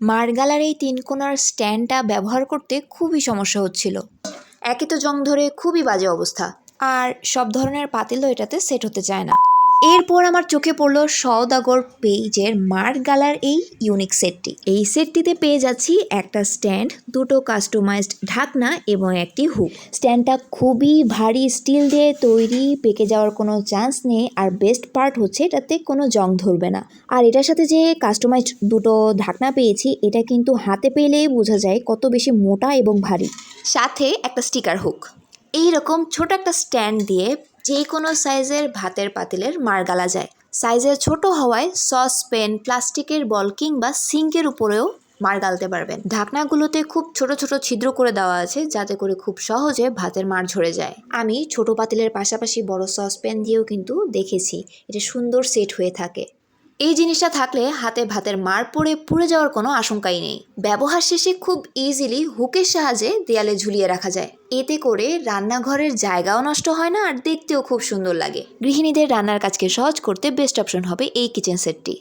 মারগালার এই তিন কোণার স্ট্যান্ডটা ব্যবহার করতে খুবই সমস্যা হচ্ছিল। একে তো জং ধরে খুবই বাজে অবস্থা। আর সব ধরনের পাতিলও এটাতে সেট হতে চায় না। এরপর আমার চোখে পড়ল সওদাগর পেইজের মার গালার এই ইউনিক সেটটি এই সেটটিতে পেয়ে যাচ্ছি একটা স্ট্যান্ড দুটো কাস্টমাইজড ঢাকনা এবং একটি হুক স্ট্যান্ডটা খুবই ভারী স্টিল দিয়ে তৈরি, পেকে যাওয়ার কোনো চান্স নেই। আর বেস্ট পার্ট হচ্ছে এটাতে কোনো জং ধরবে না। আর এটার সাথে যে কাস্টমাইজড দুটো ঢাকনা পেয়েছি, এটা কিন্তু হাতে পেলেই বোঝা যায় কত বেশি মোটা এবং ভারী। সাথে একটা স্টিকার হুক এই রকম ছোট একটা স্ট্যান্ড দিয়ে যে কোনো সাইজের ভাতের পাতিলের মার গালা যায়। সাইজের ছোট হওয়ায় সস, পেন, প্লাস্টিকের বল কিংবা সিঙ্কের উপরেও মার গালতে পারবেন। ঢাকনাগুলোতে খুব ছোট ছোট ছিদ্র করে দেওয়া আছে যাতে করে খুব সহজে ভাতের মার ঝরে যায়। আমি ছোট পাতিলের পাশাপাশি বড় সসপ্যান দিয়েও কিন্তু দেখেছি। এটা সুন্দর সেট হয়ে থাকে। এই জিনিসটা থাকলে হাতে ভাতের মার পড়ে, পুড়ে যাওয়ার কোনো আশঙ্কাই নেই। ব্যবহার শেষে খুব ইজিলি হুকের সাহায্যে দেয়ালে ঝুলিয়ে রাখা যায়। এতে করে রান্নাঘরের জায়গাও নষ্ট হয় না আর দেখতেও খুব সুন্দর লাগে। গৃহিণীদের রান্নার কাজকে সহজ করতে বেস্ট অপশন হবে এই কিচেন সেটটি